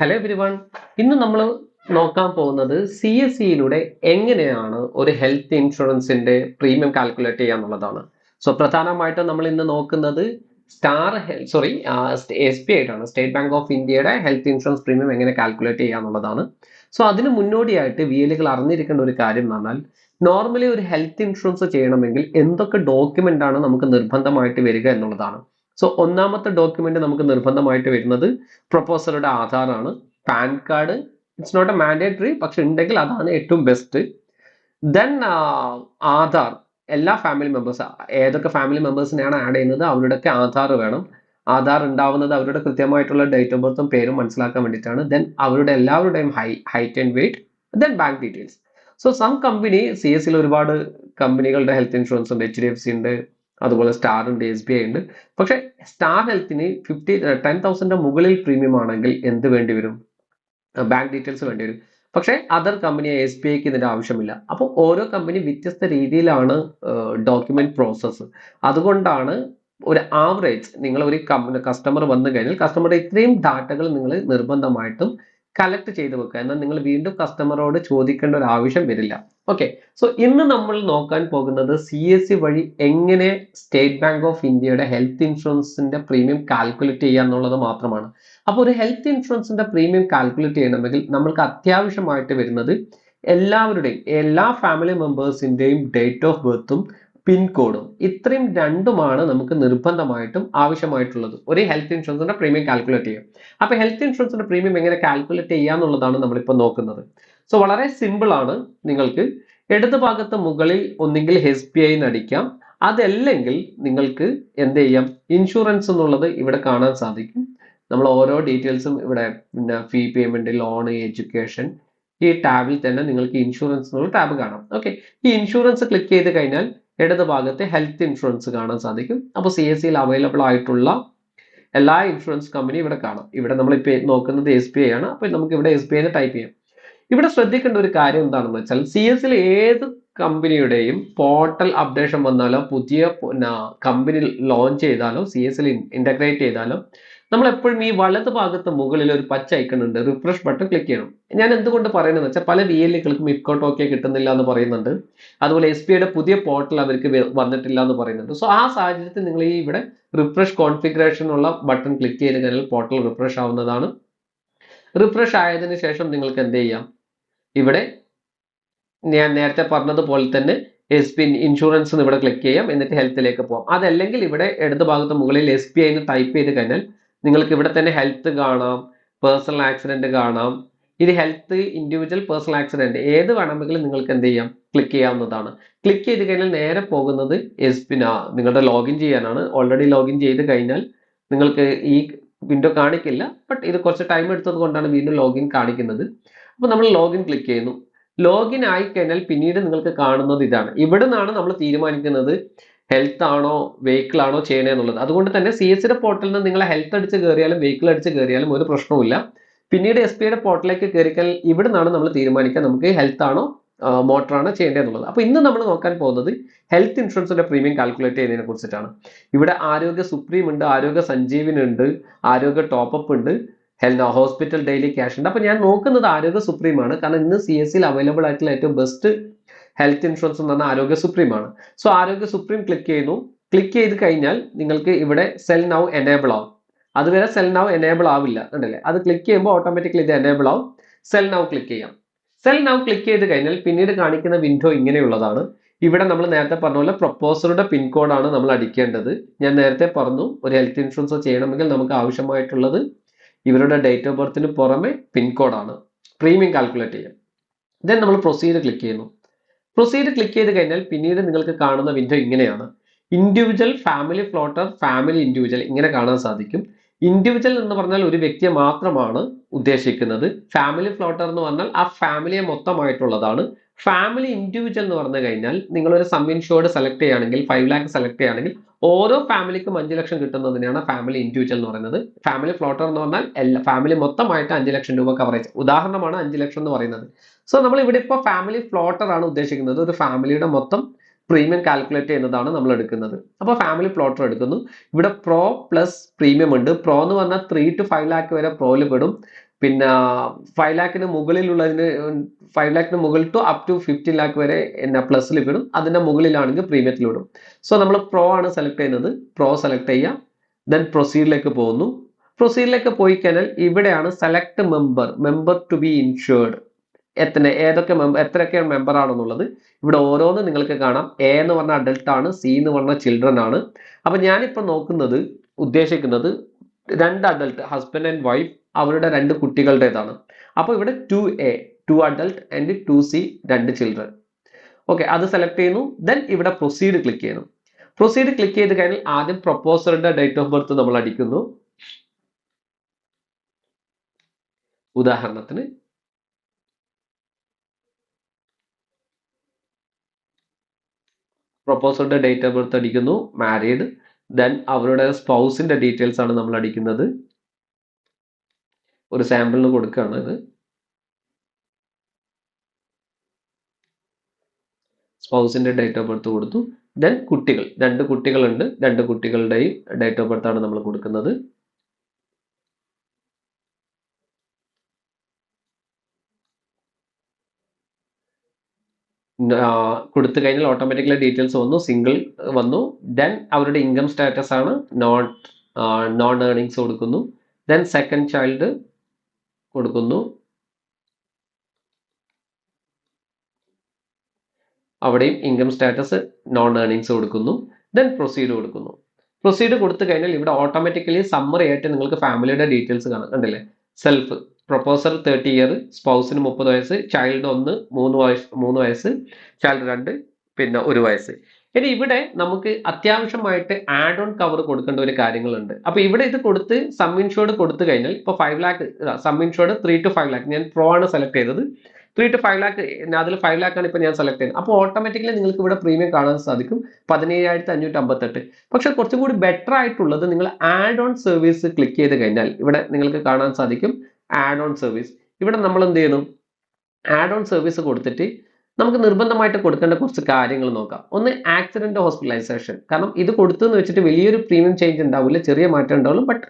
Hello everyone ഇന്ന് നമ്മൾ നോക്കാൻ പോകുന്നത് സി എസ് സിയിലൂടെ എങ്ങനെയാണ് ഒരു ഹെൽത്ത് ഇൻഷുറൻസിന്റെ പ്രീമിയം കാൽക്കുലേറ്റ് ചെയ്യാന്നുള്ളതാണ് സോ പ്രധാനമായിട്ടും നമ്മൾ ഇന്ന് നോക്കുന്നത് star health sorry S B ആയിട്ടാണ്. സ്റ്റേറ്റ് ബാങ്ക് ഓഫ് ഇന്ത്യയുടെ ഹെൽത്ത് ഇൻഷുറൻസ് പ്രീമിയം എങ്ങനെ കാൽക്കുലേറ്റ് ചെയ്യാന്നുള്ളതാണ് സോ അതിന് മുന്നോടിയായിട്ട് വി എല്ലുകൾ അറിഞ്ഞിരിക്കേണ്ട ഒരു കാര്യം എന്ന് പറഞ്ഞാൽ നോർമലി ഒരു ഹെൽത്ത് ഇൻഷുറൻസ് ചെയ്യണമെങ്കിൽ എന്തൊക്കെ ഡോക്യുമെന്റ് ആണ് നമുക്ക് നിർബന്ധമായിട്ട് വരിക എന്നുള്ളതാണ്. സോ ഒന്നാമത്തെ ഡോക്യുമെന്റ് നമുക്ക് നിർബന്ധമായിട്ട് വരുന്നത് പ്രൊപ്പോസറുടെ ആധാറാണ്. PAN card it's not a mandatory പക്ഷെ ഉണ്ടെങ്കിൽ അതാണ് ഏറ്റവും ബെസ്റ്റ് ദെൻ ആധാർ എല്ലാ ഫാമിലി മെമ്പേഴ്സ് ഏതൊക്കെ ഫാമിലി മെമ്പേഴ്സിനെയാണ് ആഡ് ചെയ്യുന്നത് അവരുടെയൊക്കെ ആധാർ വേണം. ആധാർ ഉണ്ടാവുന്നത് അവരുടെ കൃത്യമായിട്ടുള്ള ഡേറ്റ് ഓഫ് ബർത്തും പേരും മനസ്സിലാക്കാൻ വേണ്ടിയിട്ടാണ്. ദെൻ അവരുടെ എല്ലാവരുടെയും high height and weight then bank details so some company C S സിയിൽ ഒരുപാട് കമ്പനികളുടെ ഹെൽത്ത് ഇൻഷുറൻസ് ഉണ്ട് എച്ച് ഡി എഫ് സി ഉണ്ട് അതുപോലെ സ്റ്റാർ ഉണ്ട് എസ് ബി ഐ ഉണ്ട്. പക്ഷെ സ്റ്റാർ ഹെൽത്തിന് ഫിഫ്റ്റി ടെൻ തൗസൻഡിന്റെ മുകളിൽ പ്രീമിയം ആണെങ്കിൽ എന്ത് വേണ്ടി വരും? ബാങ്ക് ഡീറ്റെയിൽസ് വേണ്ടി വരും. പക്ഷേ അതർ കമ്പനി എസ് ബി ഐക്ക് ഇതിന്റെ ആവശ്യമില്ല. അപ്പോൾ ഓരോ കമ്പനി വ്യത്യസ്ത രീതിയിലാണ് ഡോക്യുമെന്റ് പ്രോസസ്സ് അതുകൊണ്ടാണ് ഒരു ആവറേജ് നിങ്ങൾ ഒരു കസ്റ്റമർ വന്നു കഴിഞ്ഞാൽ കസ്റ്റമറുടെ ഇത്രയും ഡാറ്റകൾ നിങ്ങൾ നിർബന്ധമായിട്ടും കളക്ട് ചെയ്ത് വെക്കുക. എന്നാൽ നിങ്ങൾ വീണ്ടും കസ്റ്റമറോട് ചോദിക്കേണ്ട ഒരു ആവശ്യം വരില്ല. ഓക്കെ സോ ഇന്ന് നമ്മൾ നോക്കാൻ പോകുന്നത് സി എസ് സി വഴി എങ്ങനെ സ്റ്റേറ്റ് ബാങ്ക് ഓഫ് ഇന്ത്യയുടെ ഹെൽത്ത് ഇൻഷുറൻസിന്റെ പ്രീമിയം കാൽക്കുലേറ്റ് ചെയ്യുക എന്നുള്ളത് മാത്രമാണ്. അപ്പോൾ ഒരു ഹെൽത്ത് ഇൻഷുറൻസിന്റെ പ്രീമിയം കാൽക്കുലേറ്റ് ചെയ്യണമെങ്കിൽ നമ്മൾക്ക് അത്യാവശ്യമായിട്ട് വരുന്നത് എല്ലാവരുടെയും എല്ലാ ഫാമിലി മെമ്പേഴ്സിന്റെയും ഡേറ്റ് ഓഫ് ബർത്തും പിൻകോഡും ഇത്രയും രണ്ടുമാണ് നമുക്ക് നിർബന്ധമായിട്ടും ആവശ്യമായിട്ടുള്ളത്. ഒരു ഹെൽത്ത് ഇൻഷുറൻസിന്റെ പ്രീമിയം കാൽക്കുലേറ്റ് ചെയ്യാം. അപ്പൊ ഹെൽത്ത് ഇൻഷുറൻസിന്റെ പ്രീമിയം എങ്ങനെ കാൽക്കുലേറ്റ് ചെയ്യാന്നുള്ളതാണ് നമ്മളിപ്പോൾ നോക്കുന്നത്. സോ വളരെ സിമ്പിൾ ആണ് നിങ്ങൾക്ക് ഇടത് ഭാഗത്ത് മുകളിൽ ഒന്നെങ്കിൽ എസ് ബി ഐ നടിക്കാം അതല്ലെങ്കിൽ നിങ്ങൾക്ക് എന്ത് ചെയ്യാം? ഇൻഷുറൻസ് എന്നുള്ളത് ഇവിടെ കാണാൻ സാധിക്കും. നമ്മൾ ഓരോ ഡീറ്റെയിൽസും ഇവിടെ പിന്നെ ഫീ പേയ്മെന്റ് ലോൺ എഡ്യൂക്കേഷൻ ഈ ടാബിൽ തന്നെ നിങ്ങൾക്ക് ഇൻഷുറൻസ് എന്നുള്ള ടാബ് കാണാം. ഓക്കെ ഈ ഇൻഷുറൻസ് ക്ലിക്ക് ചെയ്ത് കഴിഞ്ഞാൽ ഇടത് ഭാഗത്ത് ഹെൽത്ത് ഇൻഷുറൻസ് കാണാൻ സാധിക്കും. അപ്പോൾ സി എസ് സിയിൽ അവൈലബിൾ ആയിട്ടുള്ള എല്ലാ ഇൻഷുറൻസ് കമ്പനി ഇവിടെ കാണാം. ഇവിടെ നമ്മൾ ഇപ്പോൾ നോക്കുന്നത് എസ് ബി ഐ ആണ്. അപ്പോൾ നമുക്ക് ഇവിടെ എസ് ബി ഐ ടൈപ്പ് ചെയ്യാം. ഇവിടെ ശ്രദ്ധിക്കേണ്ട ഒരു കാര്യം എന്താണെന്ന് വെച്ചാൽ സി എസ് സിയിൽ ഏത് കമ്പനിയുടെയും പോർട്ടൽ അപ്ഡേഷൻ വന്നാലോ പുതിയ കമ്പനി ലോഞ്ച് ചെയ്താലോ സി എസ് സിയിൽ ഇന്റഗ്രേറ്റ് ചെയ്താലോ നമ്മൾ എപ്പോഴും ഈ വലത് ഭാഗത്ത് മുകളിൽ ഒരു പച്ച ഐക്കൺ ഉണ്ട്. റിഫ്രഷ് ബട്ടൺ ക്ലിക്ക് ചെയ്യണം. ഞാൻ എന്തുകൊണ്ട് പറയുന്നത് വെച്ചാൽ പല വി എല്ലുകൾക്കും ഇക്കോട്ട് ഓക്കെ കിട്ടുന്നില്ല എന്ന് പറയുന്നുണ്ട്. അതുപോലെ എസ് ബി ഐയുടെ പുതിയ പോർട്ടൽ അവർക്ക് വന്നിട്ടില്ല എന്ന് പറയുന്നുണ്ട്. സോ ആ സാഹചര്യത്തിൽ നിങ്ങൾ ഈ ഇവിടെ റിഫ്രഷ് കോൺഫിഗറേഷൻ ഉള്ള ബട്ടൺ ക്ലിക്ക് ചെയ്ത് കഴിഞ്ഞാൽ പോർട്ടൽ റിഫ്രഷ് ആവുന്നതാണ്. റിഫ്രഷ് ആയതിനു ശേഷം നിങ്ങൾക്ക് എന്ത് ചെയ്യാം? ഇവിടെ ഞാൻ നേരത്തെ പറഞ്ഞതുപോലെ തന്നെ എസ് പി ഇൻഷുറൻസ് ഇവിടെ ക്ലിക്ക് ചെയ്യാം. എന്നിട്ട് ഹെൽത്തിലേക്ക് പോകാം അതല്ലെങ്കിൽ ഇവിടെ ഇടത് ഭാഗത്ത് മുകളിൽ എസ് പി ഐ എന്ന് ടൈപ്പ് ചെയ്ത് കഴിഞ്ഞാൽ നിങ്ങൾക്ക് ഇവിടെ തന്നെ ഹെൽത്ത് കാണാം പേഴ്സണൽ ആക്സിഡന്റ് കാണാം. ഇത് ഹെൽത്ത് ഇൻഡിവിജ്വൽ പേഴ്സണൽ ആക്സിഡന്റ് ഏത് വേണമെങ്കിലും നിങ്ങൾക്ക് എന്ത് ചെയ്യാം? ക്ലിക്ക് ചെയ്യാവുന്നതാണ്. ക്ലിക്ക് ചെയ്ത് കഴിഞ്ഞാൽ നേരെ പോകുന്നത് എസ്പിന. നിങ്ങളുടെ ലോഗിൻ ചെയ്യാനാണ്. ഓൾറെഡി ലോഗിൻ ചെയ്ത് കഴിഞ്ഞാൽ നിങ്ങൾക്ക് ഈ വിൻഡോ കാണിക്കില്ല. ബട്ട് ഇത് കുറച്ച് ടൈം എടുത്തത് കൊണ്ടാണ് വീണ്ടും ലോഗിൻ കാണിക്കുന്നത്. അപ്പോൾ നമ്മൾ ലോഗിൻ ക്ലിക്ക് ചെയ്യുന്നു. ലോഗിൻ ആയി കഴിഞ്ഞാൽ പിന്നീട് നിങ്ങൾക്ക് കാണുന്നത് ഇതാണ്. ഇവിടെ നമ്മൾ തീരുമാനിക്കുന്നത് ഹെൽത്ത് ആണോ വെഹിക്കിൾ ആണോ ചെയ്യണേ എന്നുള്ളത്. അതുകൊണ്ട് തന്നെ സി എസ് പോർട്ടലിൽ നിന്ന് നിങ്ങൾ ഹെൽത്ത് അടിച്ച് കയറിയാലും വെഹിക്കിൾ അടിച്ച് കയറിയാലും ഒരു പ്രശ്നവുമില്ല. പിന്നീട് എസ് പിയുടെ പോർട്ടലിലേക്ക് കയറിക്കാൻ ഇവിടെ നിന്നാണ് നമ്മൾ തീരുമാനിക്കുക നമുക്ക് ഹെൽത്ത് ആണോ മോട്ടറാണോ ചെയ്യേണ്ടതെന്നുള്ളത് അപ്പോൾ ഇന്ന് നമ്മൾ നോക്കാൻ പോകുന്നത് ഹെൽത്ത് ഇൻഷുറൻസിന്റെ പ്രീമിയം കാൽക്കുലേറ്റ് ചെയ്യുന്നതിനെ കുറിച്ചിട്ടാണ്. ഇവിടെ ആരോഗ്യ സുപ്രീം ഉണ്ട് ആരോഗ്യ സഞ്ജീവനി ഉണ്ട് ആരോഗ്യ ടോപ്പപ്പ് ഉണ്ട് ഹെൽത്ത് ഹോസ്പിറ്റൽ ഡെയിലി ക്യാഷ് ഉണ്ട്. അപ്പോൾ ഞാൻ നോക്കുന്നത് ആരോഗ്യ സുപ്രീമാണ്. കാരണം ഇന്ന് സി എസ് സിയിൽ അവൈലബിൾ ആയിട്ടുള്ള ഏറ്റവും ബെസ്റ്റ് ഹെൽത്ത് ഇൻഷുറൻസ് എന്ന് പറഞ്ഞാൽ ആരോഗ്യ സുപ്രീം ആണ്. സോ ആരോഗ്യ സുപ്രീം ക്ലിക്ക് ചെയ്യുന്നു. ക്ലിക്ക് ചെയ്ത് കഴിഞ്ഞാൽ നിങ്ങൾക്ക് ഇവിടെ സെൽ നൗ എനേബിൾ ആവും. അതുവരെ സെൽ നൗ എനേബിൾ ആവില്ല. ഉണ്ടല്ലേ അത് ക്ലിക്ക് ചെയ്യുമ്പോൾ ഓട്ടോമാറ്റിക്കലി ഇത് എനേബിൾ ആവും. സെൽ നൗ ക്ലിക്ക് ചെയ്യാം. സെൽ നൗ ക്ലിക്ക് ചെയ്ത് കഴിഞ്ഞാൽ പിന്നീട് കാണിക്കുന്ന വിൻഡോ ഇങ്ങനെയുള്ളതാണ്. ഇവിടെ നമ്മൾ നേരത്തെ പറഞ്ഞ പോലെ പ്രൊപ്പോസറുടെ പിൻകോഡാണ് നമ്മൾ അടിക്കേണ്ടത്. ഞാൻ നേരത്തെ പറഞ്ഞു ഒരു ഹെൽത്ത് ഇൻഷുറൻസ് ചെയ്യണമെങ്കിൽ നമുക്ക് ആവശ്യമായിട്ടുള്ളത് ഇവരുടെ ഡേറ്റ് ഓഫ് ബർത്തിന് പുറമെ പിൻകോഡാണ് പ്രീമിയം കാൽക്കുലേറ്റ് ചെയ്യാം. ദെൻ നമ്മൾ പ്രൊസീജർ ക്ലിക്ക് ചെയ്യുന്നു. പ്രൊസീഡ് ക്ലിക്ക് ചെയ്ത് കഴിഞ്ഞാൽ പിന്നീട് നിങ്ങൾക്ക് കാണുന്ന വിൻഡോ ഇങ്ങനെയാണ്. Individual family floater family individual ഇങ്ങനെ കാണാൻ സാധിക്കും. ഇൻഡിവിജ്വൽ എന്ന് പറഞ്ഞാൽ ഒരു വ്യക്തിയെ മാത്രമാണ് ഉദ്ദേശിക്കുന്നത്. ഫാമിലി ഫ്ലോട്ടർ എന്ന് പറഞ്ഞാൽ ആ ഫാമിലിയെ മൊത്തമായിട്ടുള്ളതാണ്. ഫാമിലി ഇൻഡിവിജ്വൽ എന്ന് പറഞ്ഞു കഴിഞ്ഞാൽ നിങ്ങൾ ഒരു സം ഇൻഷുർഡ് സെലക്ട് ചെയ്യുകയാണെങ്കിൽ ഫൈവ് ലാക്ക് സെലക്ട് ചെയ്യുകയാണെങ്കിൽ ഓരോ ഫാമിലിക്കും അഞ്ച് ലക്ഷം കിട്ടുന്നതിനാണ് ഫാമിലി ഇൻഡിവിജ്വൽ എന്ന് പറയുന്നത്. ഫാമിലി ഫ്ലോട്ടർ എന്ന് പറഞ്ഞാൽ എല്ലാ ഫാമിലി മൊത്തമായിട്ട് അഞ്ച് ലക്ഷം രൂപ കവറേജ് ഉദാഹരണമാണ് അഞ്ച് ലക്ഷം എന്ന് പറയുന്നത്. സോ നമ്മൾ ഇവിടെ ഇപ്പോൾ ഫാമിലി ഫ്ലോട്ടർ ആണ് ഉദ്ദേശിക്കുന്നത്. ഒരു ഫാമിലിയുടെ മൊത്തം പ്രീമിയം കാൽക്കുലേറ്റ് ചെയ്യുന്നതാണ് നമ്മൾ എടുക്കുന്നത്. അപ്പോൾ ഫാമിലി ഫ്ലോട്ടർ എടുക്കുന്നു. ഇവിടെ പ്രോ പ്ലസ് പ്രീമിയം ഉണ്ട്. പ്രോ എന്ന് പറഞ്ഞാൽ ത്രീ ടു ഫൈവ് ലാക്ക് വരെ പ്രോയിൽ പെടും. പിന്നെ ഫൈവ് ലാക്കിന് മുകളിലുള്ളതിന് ഫൈവ് ലാക്കിന് മുകളിൽ to up to fifteen lakh വരെ എന്നാ പ്ലസ്സിൽ വിടും. അതിന്റെ മുകളിലാണെങ്കിൽ പ്രീമിയത്തിൽ വിടും. സോ നമ്മൾ പ്രോ ആണ് സെലക്ട് ചെയ്യുന്നത്. പ്രോ സെലക്ട് ചെയ്യുക. ദെൻ പ്രൊസീഡിലേക്ക് പോകുന്നു. പ്രൊസീഡിലേക്ക് പോയി കഴിഞ്ഞാൽ ഇവിടെയാണ് select member member to be insured എത്ര ഏതൊക്കെ മെമ്പർ എത്രയൊക്കെ മെമ്പർ ആണെന്നുള്ളത് ഇവിടെ ഓരോന്ന് നിങ്ങൾക്ക് കാണാം. എ എന്ന് പറഞ്ഞ അഡൽട്ട് ആണ് സി എന്ന് പറഞ്ഞ ചിൽഡ്രൻ ആണ്. അപ്പം ഞാനിപ്പോൾ നോക്കുന്നത് ഉദ്ദേശിക്കുന്നത് രണ്ട് അഡൽട്ട് ഹസ്ബൻഡ് ആൻഡ് വൈഫ് അവരുടെ രണ്ട് കുട്ടികളുടേതാണ്. അപ്പോൾ ഇവിടെ two A two adult and two C രണ്ട് ചിൽഡ്രൻ ഓക്കെ അത് സെലക്ട് ചെയ്യുന്നു. ദെൻ ഇവിടെ പ്രൊസീഡ് ക്ലിക്ക് ചെയ്യുന്നു. പ്രൊസീഡ് ക്ലിക്ക് ചെയ്ത് കഴിഞ്ഞാൽ ആദ്യം പ്രൊപ്പോസറിന്റെ ഡേറ്റ് ഓഫ് ബർത്ത് നമ്മൾ അടിക്കുന്നു. ഉദാഹരണത്തിന് പ്രൊപ്പോസറുടെ ഡേറ്റ് ഓഫ് ബർത്ത് അടിക്കുന്നു മാരീഡ് ദെൻ അവരുടെ സ്പൗസിന്റെ ഡീറ്റെയിൽസ് ആണ് നമ്മൾ അടിക്കുന്നത്. ഒരു സാമ്പിളിന് കൊടുക്കുകയാണ് ഇത്. സ്പൗസിന്റെ ഡേറ്റ് ഓഫ് ബർത്ത് കൊടുത്തു. ദെൻ കുട്ടികൾ രണ്ട് കുട്ടികളുണ്ട്. രണ്ട് കുട്ടികളുടെയും ഡേറ്റ് ഓഫ് ബർത്ത് ആണ് നമ്മൾ കൊടുക്കുന്നത്. കൊടുത്തു കഴിഞ്ഞാൽ ഓട്ടോമാറ്റിക്കലി ഡീറ്റെയിൽസ് വന്നു സിംഗിൾ വന്നു. ദെൻ അവരുടെ ഇൻകം സ്റ്റാറ്റസ് ആണ് നോട്ട് നോൺ ഏർണിങ്സ് കൊടുക്കുന്നു. ദെൻ സെക്കൻഡ് ചൈൽഡ് കൊടുക്കുന്നു. അവിടെയും ഇൻകം സ്റ്റാറ്റസ് നോൺ ഏർണിങ്സ് കൊടുക്കുന്നു. ദെൻ പ്രൊസീഡ് കൊടുക്കുന്നു. പ്രൊസീഡ് കൊടുത്തു കഴിഞ്ഞാൽ ഇവിടെ ഓട്ടോമാറ്റിക്കലി സമ്മറി ആയിട്ട് നിങ്ങൾക്ക് ഫാമിലിയുടെ ഡീറ്റെയിൽസ് കാണാം. കണ്ടില്ലേ? സെൽഫ് പ്രൊപ്പോസർ തേർട്ടി ഇയർ സ്പൗസിന് മുപ്പത് വയസ്സ് ചൈൽഡ് ഒന്ന് മൂന്ന് വയസ്സ് മൂന്ന് വയസ്സ് ചൈൽഡ് രണ്ട് പിന്നെ ഒരു വയസ്സ്. ഇനി ഇവിടെ നമുക്ക് അത്യാവശ്യമായിട്ട് ആഡ് ഓൺ കവർ കൊടുക്കേണ്ട ഒരു കാര്യങ്ങളുണ്ട്. അപ്പൊ ഇവിടെ ഇത് കൊടുത്ത് സം ഇൻഷുർഡ് കൊടുത്തു കഴിഞ്ഞാൽ ഇപ്പൊ five lakh sum insured three two five lakh ഞാൻ പ്രോ ആണ് സെലക്ട് ചെയ്തത്. ത്രീ ടു ഫൈവ് ലാക്ക് അതിൽ ഫൈവ് ലാക്ക് ആണ് ഇപ്പൊ ഞാൻ സെലക്ട് ചെയ്യുന്നത്. അപ്പോൾ ഓട്ടോമാറ്റിക്കലി നിങ്ങൾക്ക് ഇവിടെ പ്രീമിയം കാണാൻ സാധിക്കും. പതിനേഴായിരത്തി അഞ്ഞൂറ്റി അമ്പത്തെട്ട് പക്ഷെ കുറച്ചും കൂടി ബെറ്റർ ആയിട്ടുള്ളത് നിങ്ങൾ ആഡ് ഓൺ സർവീസ് ക്ലിക്ക് ചെയ്ത് കഴിഞ്ഞാൽ ഇവിടെ നിങ്ങൾക്ക് കാണാൻ സാധിക്കും ആഡ് ഓൺ സർവീസ് ഇവിടെ നമ്മൾ എന്ത് ചെയ്യുന്നു? ആഡ് ഓൺ സർവീസ് കൊടുത്തിട്ട് നമുക്ക് നിർബന്ധമായിട്ട് കൊടുക്കേണ്ട കുറച്ച് കാര്യങ്ങൾ നോക്കാം. ഒന്ന് ആക്സിഡന്റ് ഹോസ്പിറ്റലൈസേഷൻ കാരണം ഇത് കൊടുത്തെന്ന് വെച്ചിട്ട് വലിയൊരു പ്രീമിയം ചേഞ്ച് ഉണ്ടാവില്ല ചെറിയ മാറ്റം ഉണ്ടാവുള്ളൂ ബട്ട്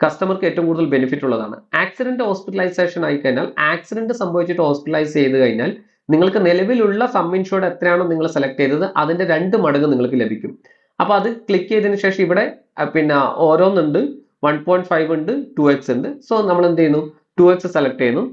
കസ്റ്റമർക്ക് ഏറ്റവും കൂടുതൽ ബെനിഫിറ്റ് ഉള്ളതാണ്. ആക്സിഡന്റ് ഹോസ്പിറ്റലൈസേഷൻ ആയി കഴിഞ്ഞാൽ ആക്സിഡന്റ് സംഭവിച്ചിട്ട് ഹോസ്പിറ്റലൈസ് ചെയ്ത് കഴിഞ്ഞാൽ നിങ്ങൾക്ക് നിലവിലുള്ള സം ഇൻഷുർഡ് എത്രയാണോ നിങ്ങൾ സെലക്ട് ചെയ്തത് അതിന്റെ രണ്ട് മടങ്ങ് നിങ്ങൾക്ക് ലഭിക്കും. അപ്പോൾ അത് ക്ലിക്ക് ചെയ്തതിന് ശേഷം ഇവിടെ പിന്നെ ഓരോന്നുണ്ട് വൺ പോയിന്റ് ഫൈവ് ഉണ്ട് ടു എക്സ് ഉണ്ട്. സോ നമ്മൾ എന്ത് ചെയ്യുന്നു? ടു എക്സ് സെലക്ട് ചെയ്യുന്നു.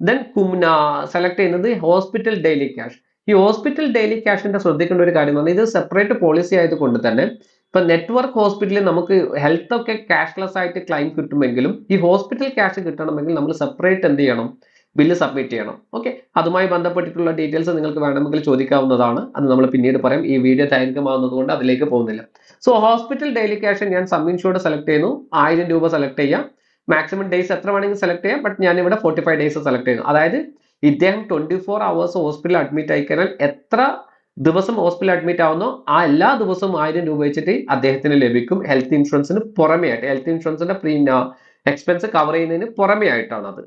ദെൻ കുംന സെലക്ട് ചെയ്യുന്നത് ഹോസ്പിറ്റൽ ഡെയിലി ക്യാഷ് ഈ ഹോസ്പിറ്റൽ ഡെയിലി ക്യാഷിന്റെ ശ്രദ്ധിക്കേണ്ട ഒരു കാര്യം പറഞ്ഞാൽ ഇത് സെപ്പറേറ്റ് പോളിസി ആയതുകൊണ്ട് തന്നെ ഇപ്പൊ നെറ്റ്വർക്ക് ഹോസ്പിറ്റലിൽ നമുക്ക് ഹെൽത്ത് ഒക്കെ ക്യാഷ്ലെസ് ആയിട്ട് ക്ലെയിം കിട്ടുമെങ്കിലും ഈ ഹോസ്പിറ്റൽ ക്യാഷ് കിട്ടണമെങ്കിൽ നമ്മൾ സെപ്പറേറ്റ് എന്ത് ചെയ്യണം? ബില്ല് സബ്മിറ്റ് ചെയ്യണം. ഓക്കെ അതുമായി ബന്ധപ്പെട്ടിട്ടുള്ള ഡീറ്റെയിൽസ് നിങ്ങൾക്ക് വേണമെങ്കിൽ ചോദിക്കാവുന്നതാണ്. അത് നമ്മൾ പിന്നീട് പറയാം. ഈ വീഡിയോ ദൈർഘ്യമാവുന്നത് കൊണ്ട് അതിലേക്ക് പോകുന്നില്ല. സോ ഹോസ്പിറ്റൽ ഡെയിലി ക്യാഷ് ഞാൻ സം ഇൻഷുർഡ് സെലക്ട് ചെയ്യുന്നു. ആയിരം രൂപ സെലക്ട് ചെയ്യാം. മാക്സിമം ഡേയ്സ് എത്ര വേണമെങ്കിൽ സെലക്ട് ചെയ്യാം ബട്ട് ഞാൻ ഇവിടെ ഫോർട്ടി ഫൈവ് ഡേയ്സ് സെലക്ട് ചെയ്യുന്നു. അതായത് ഇദ്ദേഹം ട്വന്റി ഫോർ അവേഴ്സ് ഹോസ്പിറ്റലിൽ അഡ്മിറ്റ് ആയി എത്ര ദിവസം ഹോസ്പിറ്റലിൽ അഡ്മിറ്റ് ആവുന്നോ ആ എല്ലാ ദിവസവും ആയിരം രൂപ വെച്ചിട്ട് അദ്ദേഹത്തിന് ലഭിക്കും. ഹെൽത്ത് ഇൻഷുറൻസിന് പുറമേ ആയിട്ട് ഹെൽത്ത് ഇൻഷുറൻസിന്റെ പ്രീമിയ എക്സ്പെൻസ് കവർ ചെയ്യുന്നതിന് പുറമേ ആയിട്ടാണ് അത്.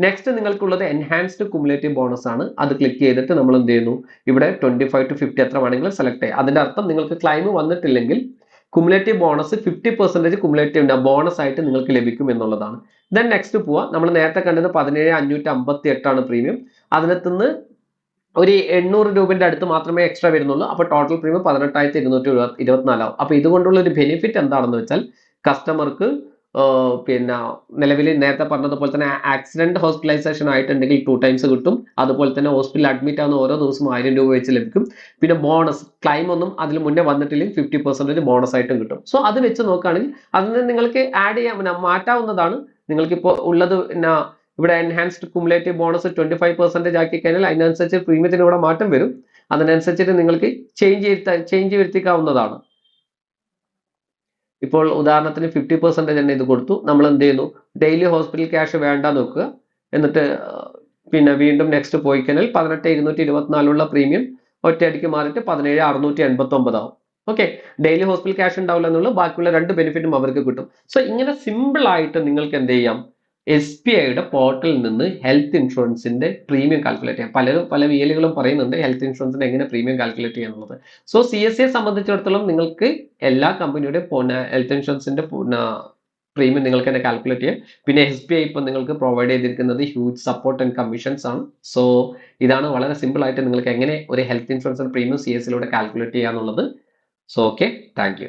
നെക്സ്റ്റ് നിങ്ങൾക്കുള്ളത് എൻഹാൻസ്ഡ് കുമുലേറ്റീവ് ബോണസ് ആണ്. അത് ക്ലിക്ക് ചെയ്തിട്ട് നമ്മൾ എന്ത് ചെയ്യുന്നു? ഇവിടെ ട്വന്റി ഫൈവ് ടു ഫിഫ്റ്റി എത്ര വേണമെങ്കിലും സെലക്ട് ചെയ്യാം. അതിന്റെ അർത്ഥം നിങ്ങൾക്ക് claim വന്നിട്ടില്ലെങ്കിൽ cumulative bonus fifty percentage cumulative bonus ആയിട്ട് നിങ്ങൾക്ക് ലഭിക്കും എന്നുള്ളതാണ്. ദെൻ നെക്സ്റ്റ് പോവാ. നമ്മൾ നേരത്തെ കണ്ടത് പതിനേഴ് അഞ്ഞൂറ്റി അമ്പത്തി എട്ടാണ് പ്രീമിയം അതിനകത്തുനിന്ന് ഒരു എണ്ണൂറ് രൂപയുടെ അടുത്ത് മാത്രമേ എക്സ്ട്രാ വരുന്നുള്ളൂ. അപ്പോൾ ടോട്ടൽ പ്രീമിയം പതിനെട്ടായിരത്തി ഇരുന്നൂറ്റി ഇരുപത്തിനാലാവും. അപ്പോൾ ഇതുകൊണ്ടുള്ള ഒരു ബെനിഫിറ്റ് എന്താണെന്ന് വെച്ചാൽ കസ്റ്റമർക്ക് പിന്നെ നിലവിൽ നേരത്തെ പറഞ്ഞതുപോലെ തന്നെ ആക്സിഡന്റ് ഹോസ്പിറ്റലൈസേഷൻ ആയിട്ടുണ്ടെങ്കിൽ ടു ടൈംസ് കിട്ടും. അതുപോലെ തന്നെ ഹോസ്പിറ്റലിൽ അഡ്മിറ്റ് ആവുന്ന ഓരോ ദിവസവും ആയിരം രൂപ വെച്ച് ലഭിക്കും. പിന്നെ ബോണസ് ക്ലൈം ഒന്നും അതിൽ മുന്നേ വന്നിട്ടില്ലെങ്കിൽ ഫിഫ്റ്റി പെർസെന്റേജ് ബോണസ് ആയിട്ടും കിട്ടും. സോ അത് വെച്ച് നോക്കുകയാണെങ്കിൽ അതിന് നിങ്ങൾക്ക് ആഡ് ചെയ്യാൻ മാറ്റാവുന്നതാണ്. നിങ്ങൾക്കിപ്പോൾ ഉള്ളത് പിന്നെ ഇവിടെ enhanced cumulative bonus twenty five percentage ആക്കി കഴിഞ്ഞാൽ അതിനനുസരിച്ച് പ്രീമിയത്തിന് ഇവിടെ മാറ്റം വരും. അതിനനുസരിച്ചിട്ട് നിങ്ങൾക്ക് ചേഞ്ച് ചെയ്ത് ചേഞ്ച് വരുത്തിക്കാവുന്നതാണ്. ഇപ്പോൾ ഉദാഹരണത്തിന് ഫിഫ്റ്റി പെർസെന്റേജ് തന്നെ ഇത് കൊടുത്തു. നമ്മൾ എന്ത് ചെയ്യുന്നു? ഡെയിലി ഹോസ്പിറ്റൽ ക്യാഷ് വേണ്ട നോക്കുക. എന്നിട്ട് പിന്നെ വീണ്ടും നെക്സ്റ്റ് പോയി കഴിഞ്ഞാൽ പതിനെട്ട് ഇരുന്നൂറ്റി ഇരുപത്തിനാലുള്ള പ്രീമിയം ഒറ്റയടിക്ക് മാറിയിട്ട് പതിനേഴ് അറുന്നൂറ്റി എൺപത്തി ഓക്കെ ഡെയിലി ഹോസ്പിറ്റൽ ക്യാഷ് ഉണ്ടാവില്ല എന്നുള്ള ബാക്കിയുള്ള രണ്ട് ബെനിഫിറ്റും അവർക്ക് കിട്ടും. സോ ഇങ്ങനെ സിമ്പിൾ ആയിട്ട് നിങ്ങൾക്ക് എന്ത് ചെയ്യാം? എസ് ബി ഐയുടെ പോർട്ടലിൽ നിന്ന് ഹെൽത്ത് ഇൻഷുറൻസിന്റെ പ്രീമിയം കാൽക്കുലേറ്റ് ചെയ്യാം. പലരും പല വിയലുകളും പറയുന്നുണ്ട് ഹെൽത്ത് ഇൻഷുറൻസിന്റെ എങ്ങനെ പ്രീമിയം കാൽക്കുലേറ്റ് ചെയ്യാന്നുള്ളത് സോ സി എസ് സിയെ സംബന്ധിച്ചിടത്തോളം നിങ്ങൾക്ക് എല്ലാ കമ്പനിയുടെ ഹെൽത്ത് ഇൻഷുറൻസിന്റെ പ്രീമിയം നിങ്ങൾക്ക് തന്നെ കാൽക്കുലേറ്റ് ചെയ്യാം. പിന്നെ എസ് ബി ഐ ഇപ്പം നിങ്ങൾക്ക് പ്രൊവൈഡ് ചെയ്തിരിക്കുന്നത് ഹ്യൂജ് സപ്പോർട്ട് ആൻഡ് കമ്മീഷൻസ് ആണ്. സോ ഇതാണ് വളരെ സിമ്പിൾ ആയിട്ട് നിങ്ങൾക്ക് എങ്ങനെ ഒരു ഹെൽത്ത് ഇൻഷുറൻസിന്റെ പ്രീമിയം സി എസ് സിയിലൂടെ കാൽക്കുലേറ്റ് ചെയ്യാന്നുള്ളത് സോ ഓക്കെ താങ്ക്